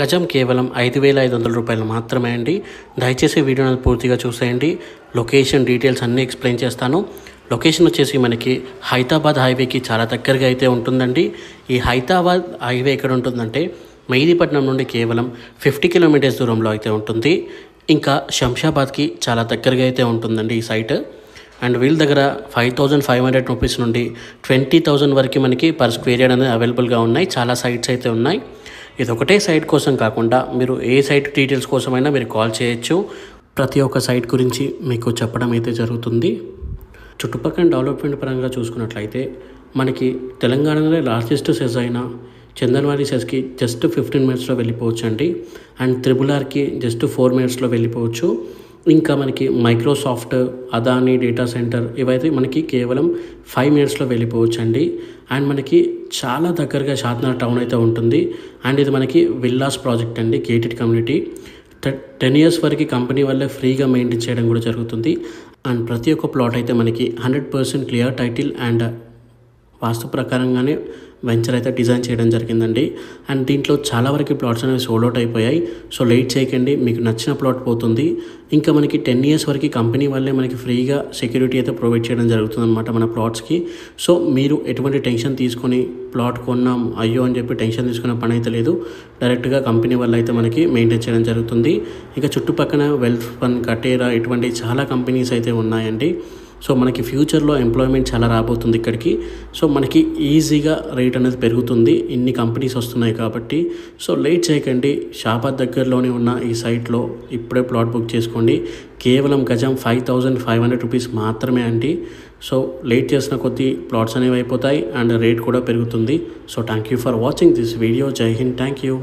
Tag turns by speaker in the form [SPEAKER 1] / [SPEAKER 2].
[SPEAKER 1] గజం కేవలం ఐదు వేల ఐదు వందల రూపాయలు మాత్రమే అండి. దయచేసి వీడియోని పూర్తిగా చూసేయండి. లొకేషన్ డీటెయిల్స్ అన్నీ ఎక్స్ప్లెయిన్ చేస్తాను. లొకేషన్ వచ్చేసి మనకి హైదరాబాద్ హైవేకి చాలా దగ్గరగా అయితే ఉంటుందండి. ఈ హైదరాబాద్ హైవే ఎక్కడ ఉంటుందంటే మెహదీపట్నం నుండి కేవలం ఫిఫ్టీ కిలోమీటర్స్ దూరంలో అయితే ఉంటుంది. ఇంకా శంషాబాద్కి చాలా దగ్గరగా అయితే ఉంటుందండి ఈ సైట్. అండ్ వీళ్ళ దగ్గర five thousand five hundred rupees నుండి ట్వంటీ థౌజండ్ వరకు మనకి పర్ స్క్వేర్ యార్డ్ అనేది అవైలబుల్గా ఉన్నాయి. చాలా సైట్స్ అయితే ఉన్నాయి. ఇది ఒకటే సైట్ కోసం కాకుండా మీరు ఏ సైట్ డీటెయిల్స్ కోసమైనా మీరు కాల్ చేయొచ్చు. ప్రతి ఒక్క సైట్ గురించి మీకు చెప్పడం అయితే జరుగుతుంది. చుట్టుపక్కల డెవలప్మెంట్ పరంగా చూసుకున్నట్లయితే మనకి తెలంగాణలో లార్జెస్ట్ సెజ్ అయిన చందన్వారి సెస్కి జస్ట్ ఫిఫ్టీన్ మినిట్స్లో వెళ్ళిపోవచ్చు అండి అండ్ త్రిబుల్ ఆర్కి జస్ట్ ఫోర్ మినిట్స్లో వెళ్ళిపోవచ్చు. ఇంకా మనకి మైక్రోసాఫ్ట్ అదాని డేటా సెంటర్ ఇవైతే మనకి కేవలం ఫైవ్ మినిట్స్లో వెళ్ళిపోవచ్చు అండి అండ్ మనకి చాలా దగ్గరగా షాద్నగర్ టౌన్ అయితే ఉంటుంది. అండ్ ఇది మనకి విల్లాస్ ప్రాజెక్ట్ అండి గేటెడ్ కమ్యూనిటీ టెన్ ఇయర్స్ వరకు కంపెనీ వల్లే ఫ్రీగా మెయింటైన్ చేయడం కూడా జరుగుతుంది. అండ్ ప్రతి ఒక్క ప్లాట్ అయితే మనకి hundred percent clear title and vastu ప్రకారంగానే వెంచర్ అయితే డిజైన్ చేయడం జరిగిందండి. అండ్ దీంట్లో చాలా వరకు ప్లాట్స్ అనేవి సోల్డ్ అవుట్ అయిపోయాయి. సో లేట్ చేయకండి మీకు నచ్చిన ప్లాట్ పోతుంది. ఇంకా మనకి టెన్ ఇయర్స్ వరకు కంపెనీ వల్లే మనకి ఫ్రీగా సెక్యూరిటీ అయితే ప్రొవైడ్ చేయడం జరుగుతుంది అనమాట మన ప్లాట్స్కి సో మీరు ఎటువంటి టెన్షన్ తీసుకొని ప్లాట్ కొన్నాం అయ్యో అని చెప్పి టెన్షన్ తీసుకునే పని అయితే లేదు. డైరెక్ట్గా కంపెనీ వల్ల అయితే మనకి మెయింటైన్ చేయడం జరుగుతుంది. ఇంకా చుట్టుపక్కల వెల్త్ ఫండ్ కటేరా ఇటువంటి చాలా కంపెనీస్ అయితే ఉన్నాయండి. సో మనకి ఫ్యూచర్లో ఎంప్లాయ్మెంట్ చాలా రాబోతుంది ఇక్కడికి. సో మనకి ఈజీగా రేట్ అనేది పెరుగుతుంది. ఇన్ని కంపెనీస్ వస్తున్నాయి కాబట్టి. సో లేట్ చేయకండి. షాబాద్ దగ్గరలోనే ఉన్న ఈ సైట్లో ఇప్పుడే ప్లాట్ బుక్ చేసుకోండి. కేవలం గజం five thousand five hundred rupees మాత్రమే అండి. సో లేట్ చేసిన కొద్దీ ప్లాట్స్ అనేవి అయిపోతాయి. అండ్ రేట్ కూడా పెరుగుతుంది. So thank you for watching this video. Jai Hind. Thank you